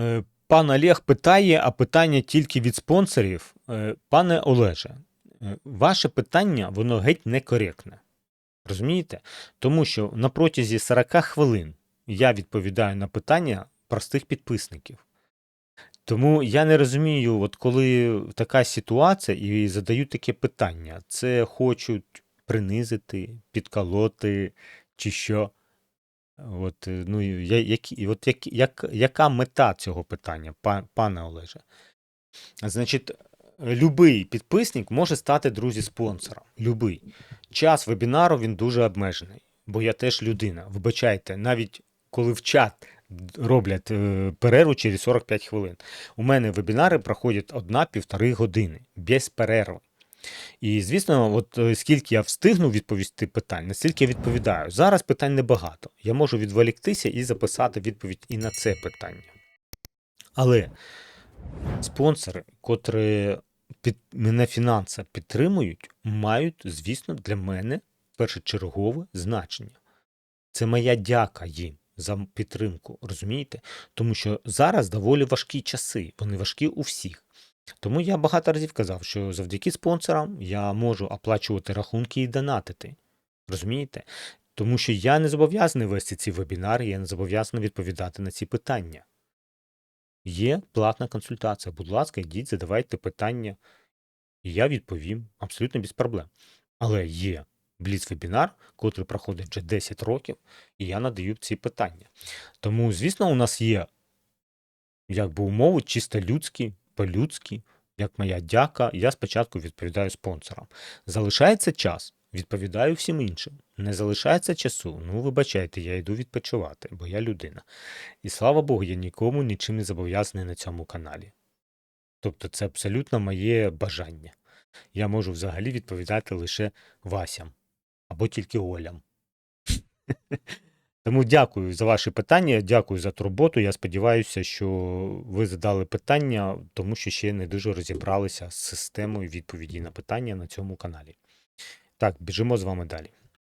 Е, Пан Олег питає, а питання тільки від спонсорів. Е, Пане Олеже, е, ваше питання воно геть некоректне. Розумієте? Тому що на протязі 40 хвилин я відповідаю на питання простих підписників. Тому я не розумію, от коли така ситуація і задають таке питання, це хочуть принизити, підколоти чи що. От, е, ну, я, які, от як, як, яка мета цього питання, пане Олеже? Значить, любий підписник може стати друзі спонсором. Любий. Час вебінару він дуже обмежений, бо я теж людина. Вибачайте, навіть коли в чат роблять е, перерву через 45 хвилин. У мене вебінари проходять одна-півтори години без перерви. І звісно, от е, скільки я встигну відповісти питань, настільки я відповідаю. Зараз питань небагато. Я можу відволіктися і записати відповідь і на це питання. Але спонсори, котрі під мене фінансово підтримують, мають, звісно, для мене першочергове значення. Це моя дяка їм за підтримку, розумієте? Тому що зараз доволі важкі часи, вони важкі у всіх. Тому я багато разів казав, що завдяки спонсорам я можу оплачувати рахунки і донатити. Розумієте? Тому що я не зобов'язаний вести ці вебінари, я не зобов'язаний відповідати на ці питання. Є платна консультація. Будь ласка, йдіть, задавайте питання, і я відповім абсолютно без проблем. Але є бліц-вебінар, котрий проходить вже 10 років, і я надаю ці питання. Тому, звісно, у нас є якби умови чисто людські, по-людськи, як моя дяка. Я спочатку відповідаю спонсорам. Залишається час, відповідаю всім іншим. Не залишається часу. Ну, вибачайте, я йду відпочивати, бо я людина. І слава Богу, я нікому нічим не зобов'язаний на цьому каналі. Тобто це абсолютно моє бажання. Я можу взагалі відповідати лише Васям або тільки Олям. Тому дякую за ваші питання, дякую за турботу. Я сподіваюся, що ви задали питання, тому що ще не дуже розібралися з системою відповіді на питання на цьому каналі. Так, біжимо з вами далі.